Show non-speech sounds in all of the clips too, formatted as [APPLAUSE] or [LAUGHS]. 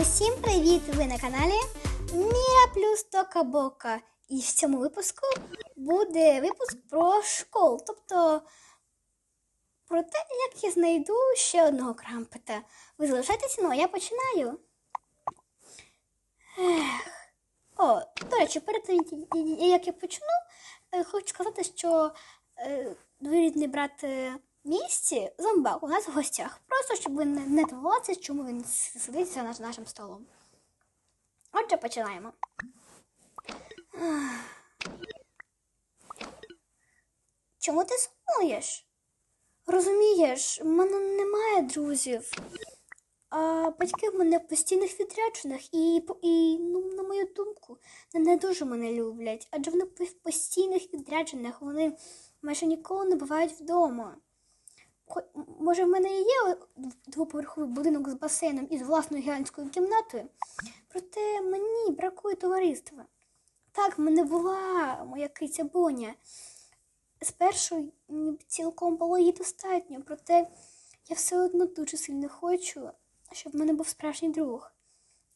Усім привіт! Ви на каналі Міра плюс Тока Бока. І в цьому випуску буде випуск про школу. Тобто про те, як я знайду ще одного крампета. Ви залишайтеся, ну а я починаю. Ех. О, до речі, перед тим, як я почну, е, хочу сказати, що е, двоюрідний брат місті зомбак у нас в гостях. Просто щоб ви не, дивувалися, чому він сидить за нашим столом. Отже, починаємо. Чому ти сумуєш? Розумієш, в мене немає друзів. А батьки в мене в постійних відрядженнях і, і ну, на мою думку, не дуже мене люблять. Адже вони в постійних відрядженнях, вони майже ніколи не бувають вдома. Може, в мене і є двоповерховий будинок з басейном і з власною гігантською кімнатою, проте мені бракує товариства. Так, в мене була моя киця Боня. Спершу мені цілком було її достатньо, проте я все одно дуже сильно хочу, щоб в мене був справжній друг.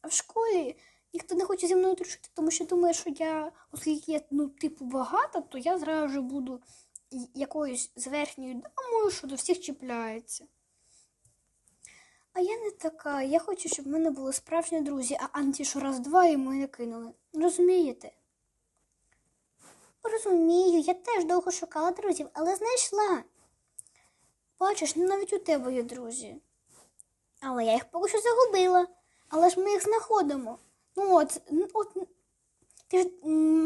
А в школі ніхто не хоче зі мною дружити, тому що думає, що я, оскільки я ну, типу багата, то я зразу буду якоюсь зверхньою дамою, що до всіх чіпляється. А я не така. Я хочу, щоб в мене були справжні друзі, а анті, що раз-два і мене кинули. Розумієте? Розумію, я теж довго шукала друзів, але знайшла. Бачиш, ну навіть у тебе є друзі. Але я їх поки що загубила. Але ж ми їх знаходимо. Ну от, от н- ти ж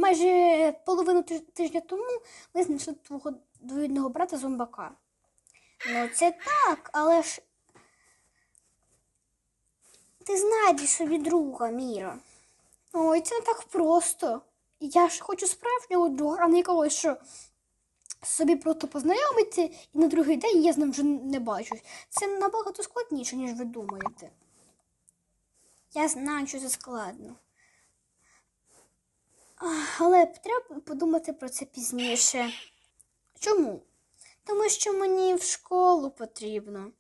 майже половину тиж- тижня тому ми знайшли твого двоюрідного брата зомбака. Ну, це так, але ж ти знайдеш собі друга, Міра. Ой, це не так просто. Я ж хочу справжнього друга, а не якогось, що собі просто познайомиться, і на другий день я з ним вже не бачусь. Це набагато складніше, ніж ви думаєте. Я знаю, що це складно. Але треба подумати про це пізніше. Чому? Тому що мені в школу потрібно.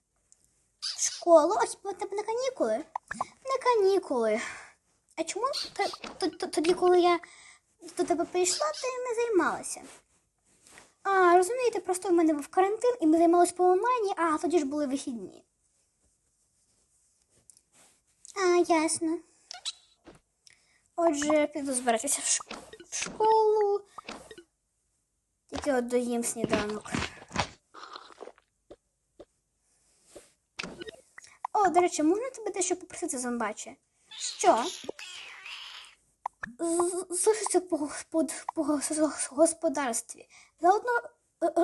В школу? А хіба тебе не канікули? Не канікули. А чому тоді, коли я до тебе прийшла, ти не займалася? А, розумієте, просто в мене був карантин, і ми займалися по онлайні, а тоді ж були вихідні. А, ясно. Отже, піду збиратися в, ш- в школу. Тільки от доїм сніданок. О, до речі, можна тебе дещо попросити, зомбаче? Що? З- Залишиться по, по гос- господарстві. Заодно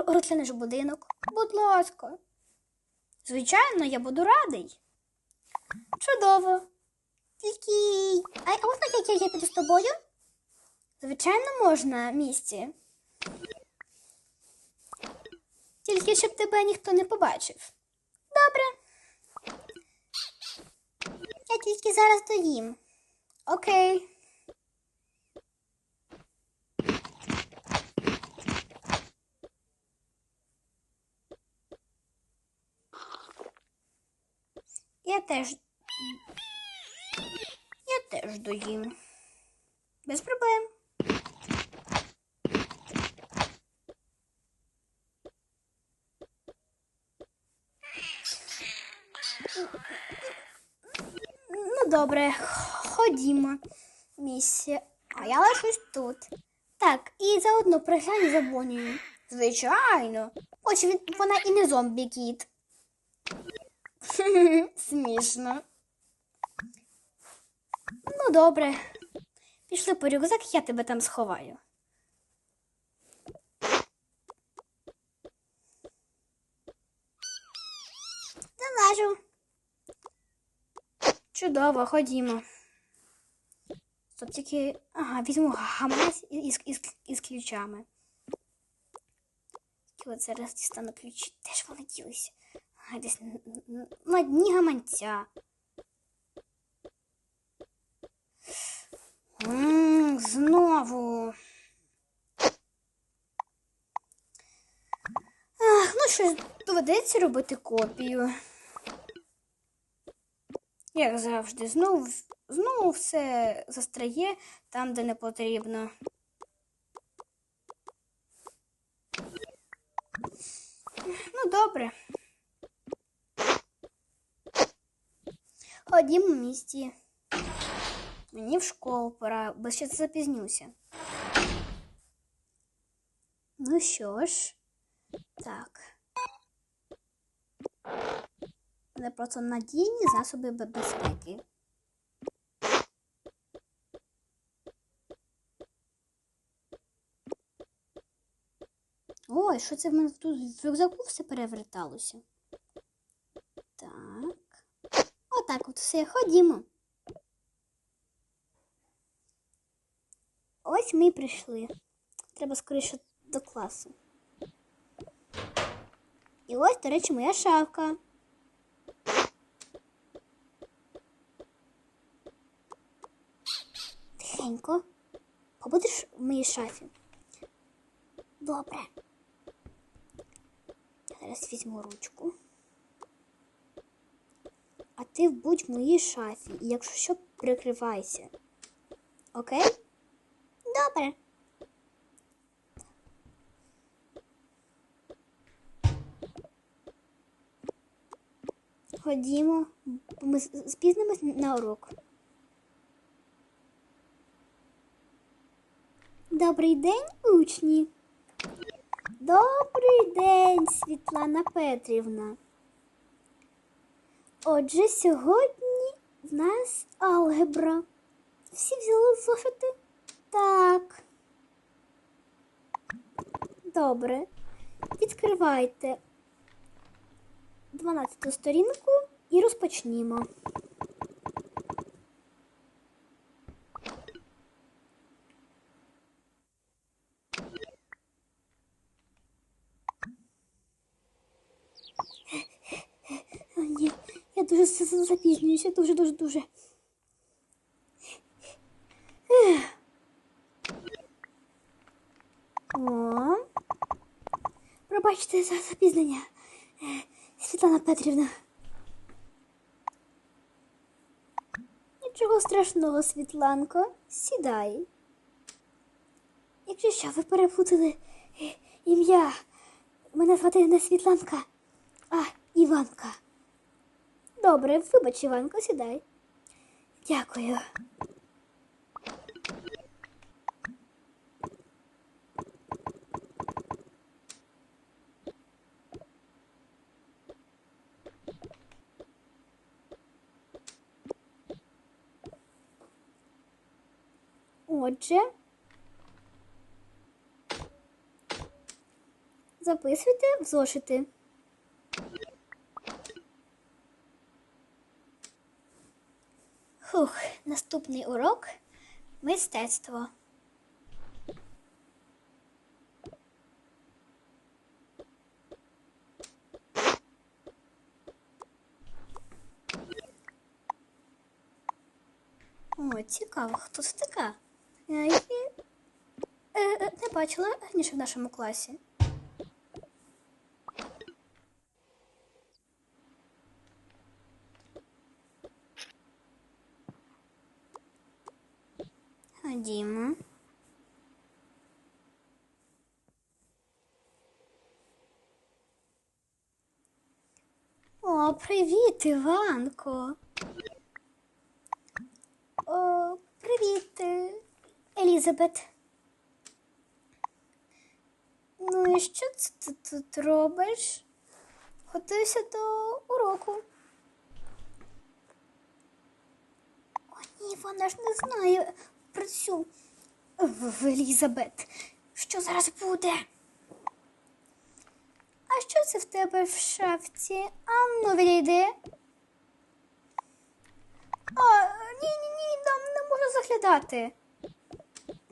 розглянеш будинок. Будь ласка. Звичайно, я буду радий. Чудово. Тільки. А, а можна я, я, я піду з тобою? Звичайно, можна, місті. Тільки щоб тебе ніхто не побачив. Добре. Я тільки зараз доїм. Окей. Я теж. Теж доїм. Без проблем. Ну, добре, ходімо, місія. А я лишусь тут. Так, і заодно приглянь за Бонією. Звичайно. Хоч вона і не зомбі кіт. [LAUGHS] Смішно. Ну, добре. Пішли по рюкзак, я тебе там сховаю. Залажу. Чудово, ходімо. Стоп, тільки. Ага, візьму гаманець із, із, із ключами. Тільки от зараз дістану ключі. Де ж вони ділися? Ага, десь на дні гаманця. М, Знову. Ах, ну що доведеться робити копію. Як завжди, знову, знову все застряє там, де не потрібно. Ну, добре. Ходімо в місті. Мені в школу пора, бо ще запізнюся. Ну що ж, так. Це просто надійні засоби бе- безпеки. Ой, що це в мене тут в рюкзаку все переверталося? Так. Отак от все, ходімо. Ось ми і прийшли. Треба скоріше до класу. І ось, до речі, моя шавка. Тихенько. Побудеш в моїй шафі? Добре. Я зараз візьму ручку. А ти будь в моїй шафі, і якщо що, прикривайся. Окей? Добре. Ходімо, ми спізнимось на урок. Добрий день, учні. Добрий день, Світлана Петрівна. Отже, сьогодні в нас алгебра. Всі взяли зошити? Так. Добре. Відкривайте 12 сторінку і розпочнімо. О, ні, я дуже запізнююся, дуже, дуже, дуже. Ех. О. Пробачте за запізнення. Е, Світлана Петрівна. Нічого страшного, Світланко. Сідай. Якщо що, ви перепутали е, ім'я. Мене звати не Світланка, а Іванка. Добре, вибач, Іванко, сідай. Дякую. Отже, записуйте в зошити. Хух, наступний урок мистецтво. О, цікаво, хто це така? Не бачила раніше в нашому класі. Ходімо. О, привіт, Іванко. О, привіт, е, Елізабет. Ну і що це ти тут робиш? Готуюся до уроку. О, ні, вона ж не знає про цю Елізабет. Що зараз буде? А що це в тебе в шафці? А ну відійди. А, ні, ні, ні, там не можна заглядати.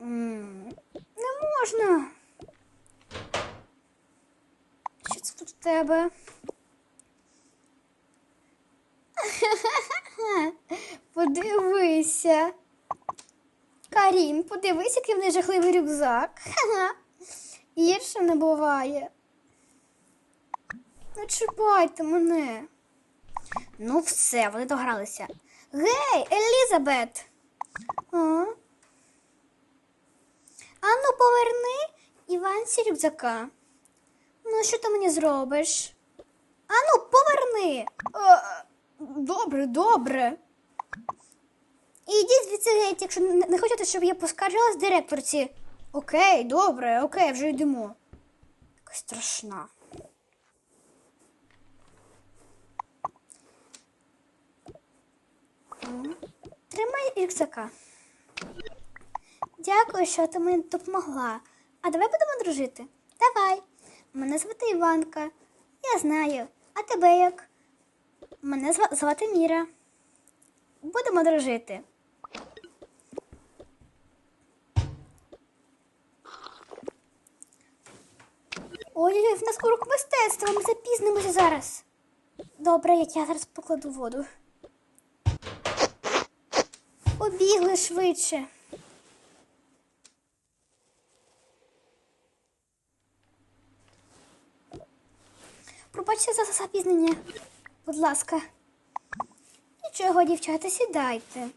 Не можна. Що це тут в тебе? [LAUGHS] Подивися. Карін, подивись, який в неї жахливий рюкзак. [LAUGHS] Гірше не буває. Не чіпайте мене. Ну, все, вони догралися. Гей, Елізабет. А? Ану, поверни Іванці рюкзака. Ну, що ти мені зробиш? Ану, поверни. Е, добре, добре. І йдіть звідси геть, якщо не хочете, щоб я поскаржилась директорці. Окей, добре, окей, вже йдемо. Якась страшна. Тримай рюкзака. Дякую, що ти мені допомогла. А давай будемо дружити? Давай. Мене звати Іванка. Я знаю. А тебе як? Мене зва- звати Міра. Будемо дружити. Ой, в нас урок мистецтва, ми запізнимося зараз. Добре, як я зараз покладу воду. Побігли швидше. Пробачте за запізнення, будь ласка. Нічого, дівчата, сідайте.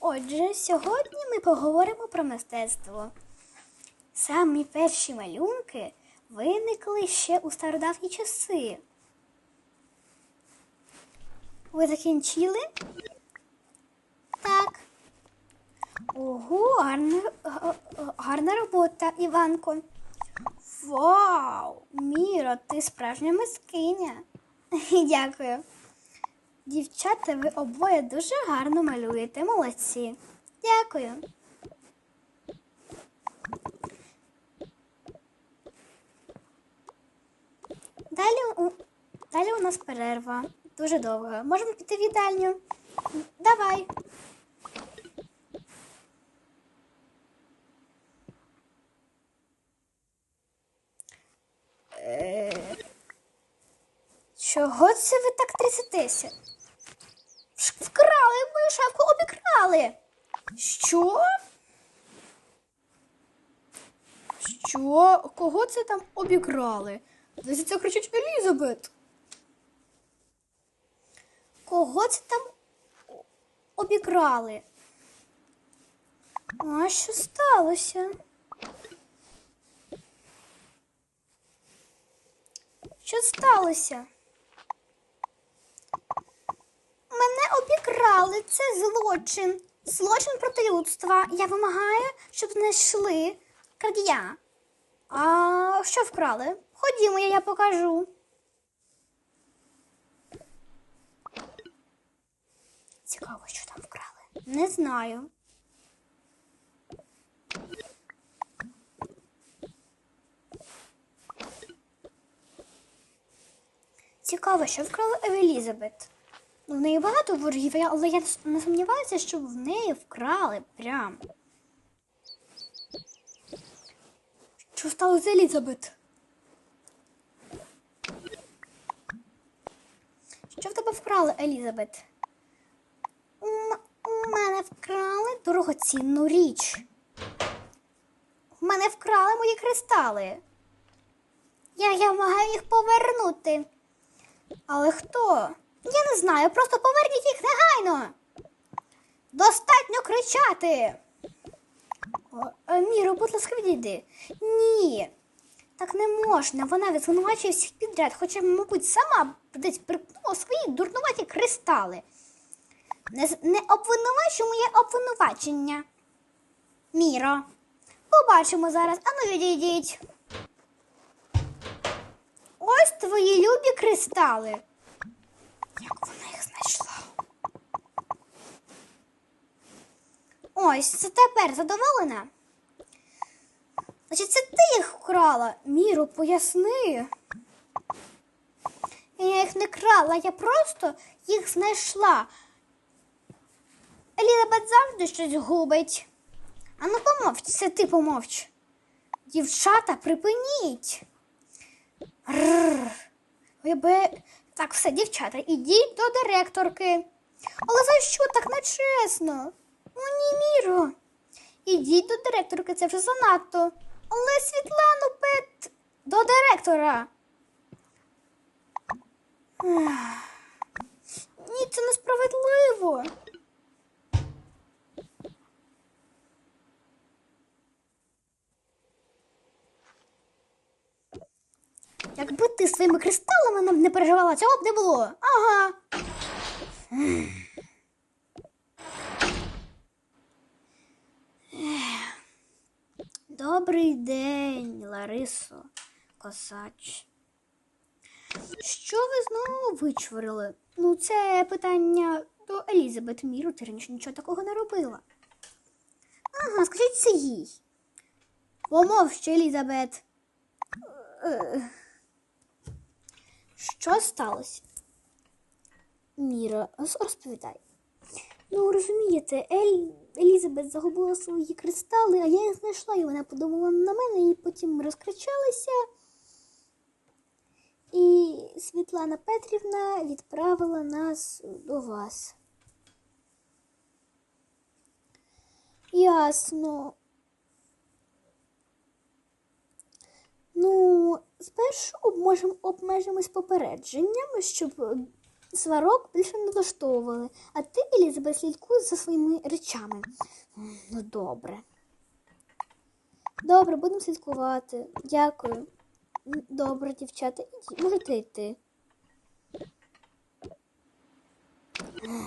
Отже, сьогодні ми поговоримо про мистецтво. Самі перші малюнки виникли ще у стародавні часи. Ви закінчили? Так. Ого, гарна, гарна робота, Іванко. Вау! Міро, ти справжня мискиня. [LAUGHS] Дякую. Дівчата, ви обоє дуже гарно малюєте. Молодці. Дякую. Далі у, далі у нас перерва. Дуже довго. Можемо піти в їдальню? Давай. Чого це ви так трясетеся? Вкрали мою шапку, обікрали. Що? Що? Кого це там обікрали? Десь це кричить Елізабет. Кого це там обікрали? А що сталося? Що сталося? Мене обікрали. Це злочин. Злочин проти людства. Я вимагаю, щоб знайшли крадія. А що вкрали? Ходімо, я, покажу. Цікаво, що там вкрали. Не знаю. Цікаво, що вкрала Елізабет. В неї багато ворогів, але я не сумніваюся, що в неї вкрали прям. Що сталося з Елізабет? Що в тебе вкрали, Елізабет? У, у мене вкрали дорогоцінну річ. В мене вкрали мої кристали. Я, я вимагаю їх повернути. Але хто? Я не знаю, просто поверніть їх негайно. Достатньо кричати. Е, Міро, будь ласка, відійди. Ні. Так не можна. Вона звинувачує всіх підряд, хоча, мабуть, сама десь припнула свої дурнуваті кристали. Не, не обвинувачуй моє обвинувачення. Міро. Побачимо зараз. Ану відійдіть. Ось твої любі кристали. Як вона їх знайшла? Ось, це тепер задоволена? Значить, це ти їх вкрала? Міру, поясни. Я їх не крала, я просто їх знайшла. Елізабет завжди щось губить. Ану помовч, це ти помовч. Дівчата, припиніть. Рррр. Так, все, дівчата, ідіть до директорки. Але за що так нечесно? Ну ні, Міро. Ідіть до директорки, це вже занадто. Але Світлану Пет. До директора. Ні, це несправедливо. Якби ти своїми кристалами нам не переживала, цього б не було. Ага. Добрий день, Ларисо Косач. Що ви знову вичворили? Ну, це питання до Елізабет Міру, ти раніше нічого такого не робила. Ага, скажіть це їй. Помовчи, Елізабет. Що сталося? Міра, розповідай. Ну, розумієте, Ель... Елізабет загубила свої кристали, а я їх знайшла, і вона подумала на мене, і потім ми розкричалися. І Світлана Петрівна відправила нас до вас. Ясно. Ну, спершу обможем, обмежимось попередженням, щоб е, сварок більше не влаштовували. А ти, Елізабет, слідкуй за своїми речами. Ну, добре. Добре, будемо слідкувати. Дякую. Добре, дівчата, ідіть. можете йти.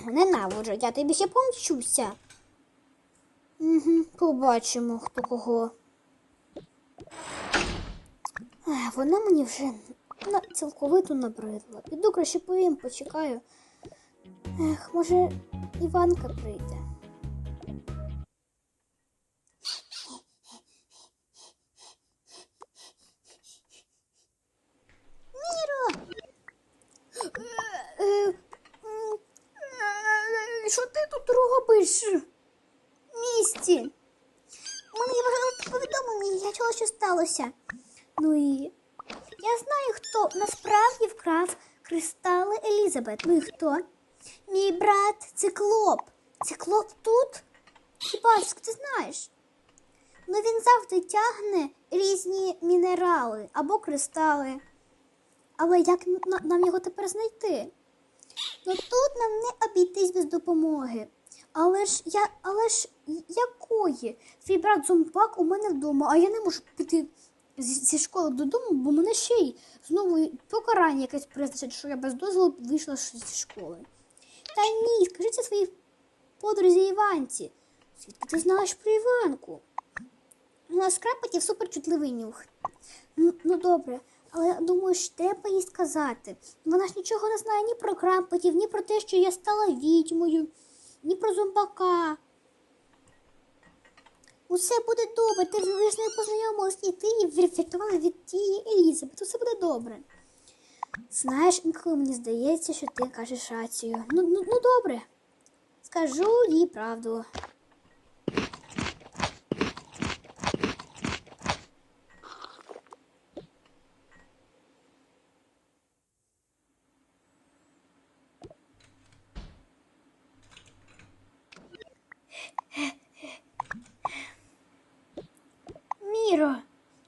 Ненавиджу, я тобі ще помчуся. Угу, побачимо, хто кого. Ех, Вона мені вже на цілковито набридла. Іду краще поїм, почекаю. Ех, може, Іванка прийде. Міро! Е, м, е, Що ти тут робиш? В місті? У мене є важливе повідомлення, я чого що сталося. Ну і я знаю, хто насправді вкрав кристали Елізабет. Ну і хто? Мій брат Циклоп. Циклоп тут? Хіба ж ти знаєш? Ну він завжди тягне різні мінерали або кристали. Але як нам його тепер знайти? Ну тут нам не обійтись без допомоги. Але ж я, але ж якої? Твій брат зомбак у мене вдома, а я не можу піти зі, школи додому, бо мене ще й знову покарання якесь призначить, що я без дозволу вийшла зі школи. Та ні, скажи це своїй подрузі Іванці. Звідки ти знаєш про Іванку? У нас крапотів суперчутливий нюх. Ну, ну добре, але я думаю, що треба їй сказати. Вона ж нічого не знає ні про крапотів, ні про те, що я стала відьмою, ні про зомбака. Усе буде добре, ти ж не познайомилась, і ти її від тієї Елізабет. Усе буде добре. Знаєш, інколи мені здається, що ти кажеш рацію. Ну, ну, ну добре. Скажу їй правду. Міро,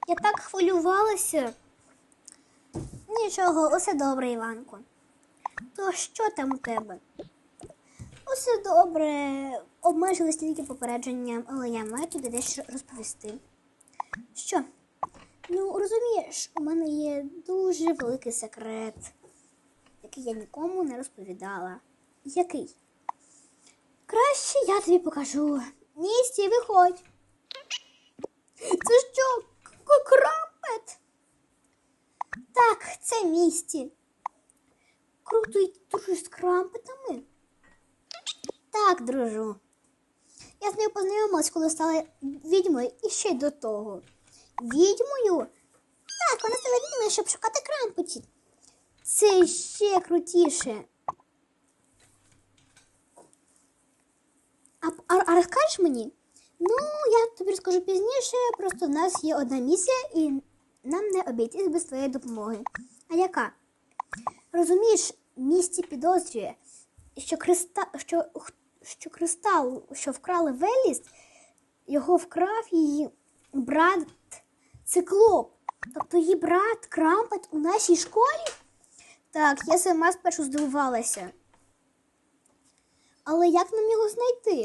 я так хвилювалася. Нічого, усе добре, Іванко. То що там у тебе? Усе добре. Обмежились тільки попередженням, але я маю тобі дещо розповісти. Що? Ну, розумієш, у мене є дуже великий секрет, який я нікому не розповідала. Який? Краще я тобі покажу. Ні, стій, виходь. Це що, крампет? Так, це місті. Круто й дружиш з крампетами? Так, дружу. Я з нею познайомилась, коли стала відьмою і ще до того. Відьмою? Так, вона стала відьмою, щоб шукати крампетів. Це ще крутіше. А, а, а розкажеш мені? Ну, я тобі розкажу пізніше, просто в нас є одна місія, і нам не обійтись без твоєї допомоги. А яка? Розумієш, місті підозрює, що, криста, що, що кристал, що вкрали Веліс, його вкрав її брат Циклоп. Тобто її брат Крампет у нашій школі? Так, я сама спершу здивувалася. Але як нам його знайти?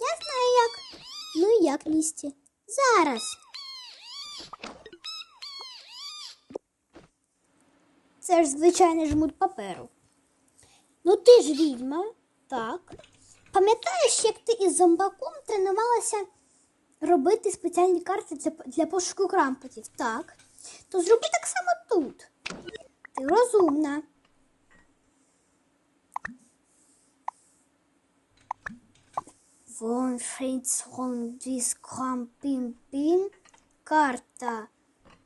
Я знаю як. Ну і як місті? Зараз. Це ж звичайний жмут паперу. Ну ти ж відьма, так. Пам'ятаєш, як ти із зомбаком тренувалася робити спеціальні карти для, пошуку крампетів? Так. То зроби так само тут. Ти розумна. Вон Фрейдсон Діс Карта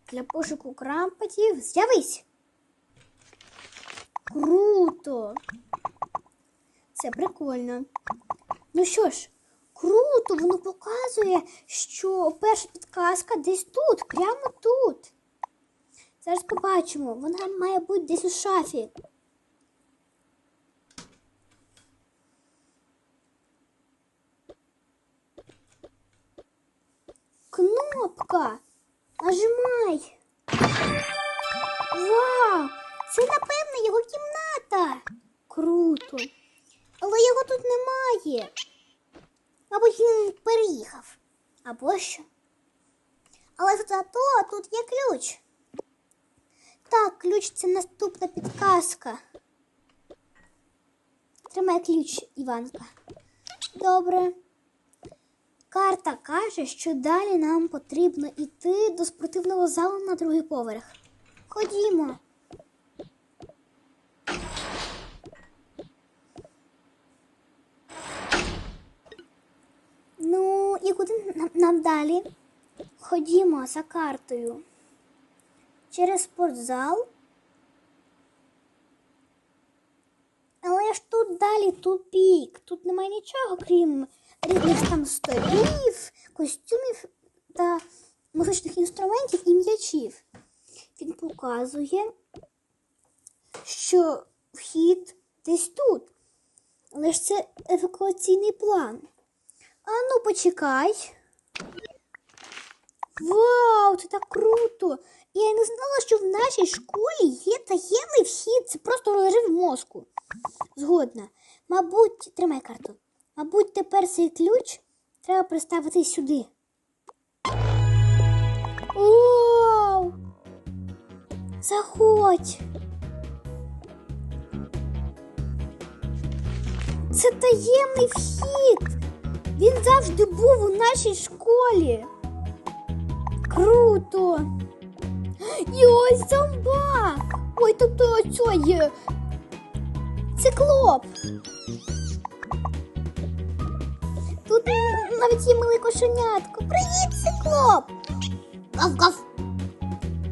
для пошуку крампетів. З'явись. Круто. Це прикольно. Ну що ж, круто, воно показує, що перша підказка десь тут, прямо тут. Зараз побачимо, вона має бути десь у шафі. Кнопка. Нажимай. Вау! Це, напевно, його кімната. Круто. Але його тут немає. Мабуть, він переїхав. Або що? Але зато тут є ключ. Так, ключ це наступна підказка. Тримай ключ, Іванка. Добре. Карта каже, що далі нам потрібно йти до спортивного залу на другий поверх. Ходімо. Ну, і куди нам, нам далі? Ходімо за картою. Через спортзал. Але ж тут далі тупік. Тут немає нічого, крім різних там столів, костюмів та музичних інструментів і м'ячів. Він показує, що вхід десь тут. Але ж це евакуаційний план. А ну, почекай. Вау, це так круто! Я не знала, що в нашій школі є таємний вхід. Це просто розрив мозку. Згодна. Мабуть, тримай карту. Мабуть, тепер цей ключ треба приставити сюди. Вау! Заходь! Це таємний вхід. Він завжди був у нашій школі. Круто! І ось зомбак! Ой, тобто цей циклоп. Тут навіть є милий кошенятко. Привіт, циклоп! Гав-гав!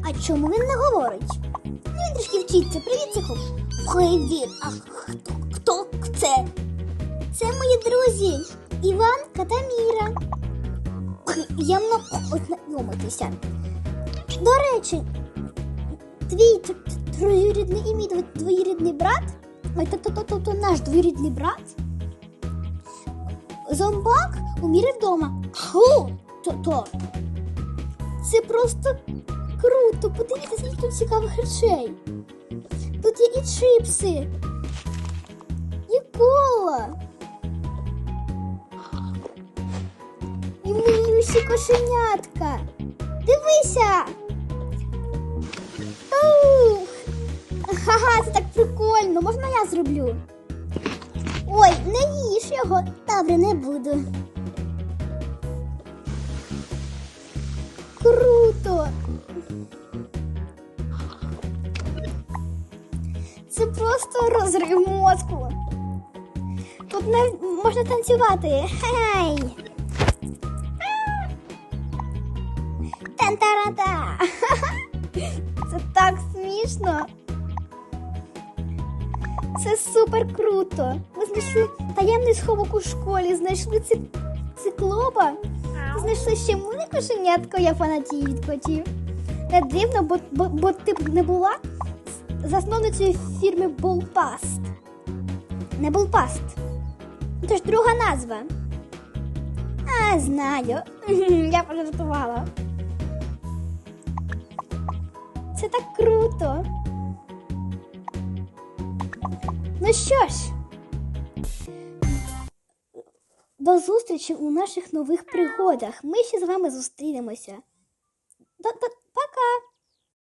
А чому він не говорить? Він трішки вчиться. Привіт, циклоп! Привіт! А хто, хто це? Це мої друзі Іванка та Міра. Приємно познайомитися. До речі, твій троюрідний і мій двоюрідний брат, то-то-то-то наш двоюрідний брат, зомбак у вдома. Ху! То-то. Це просто круто. Подивіться, скільки тут цікавих речей. Тут є і чипси, і кола. І милющі кошенятка. Дивися. Ух. Ха-ха, це так прикольно. Можна я зроблю? Ой, не їж його. Добре, не буду. Круто. Це просто розрив мозку. Тут не можна танцювати. Хей! Тан-тарата! Це так смішно. Це супер круто. Ми знайшли таємний сховок у школі, знайшли ци... циклопа, знайшли ще миле кошенятко, я фанатію від котів. Не дивно, бо, бо, бо ти б не була засновницею фірми Болпаст. Не Болпаст. Це ж друга назва. А, знаю. [LAUGHS] Я пожартувала. Це так круто. Ну що ж, до зустрічі у наших нових пригодах. Ми ще з вами зустрінемося. До- до- Пока!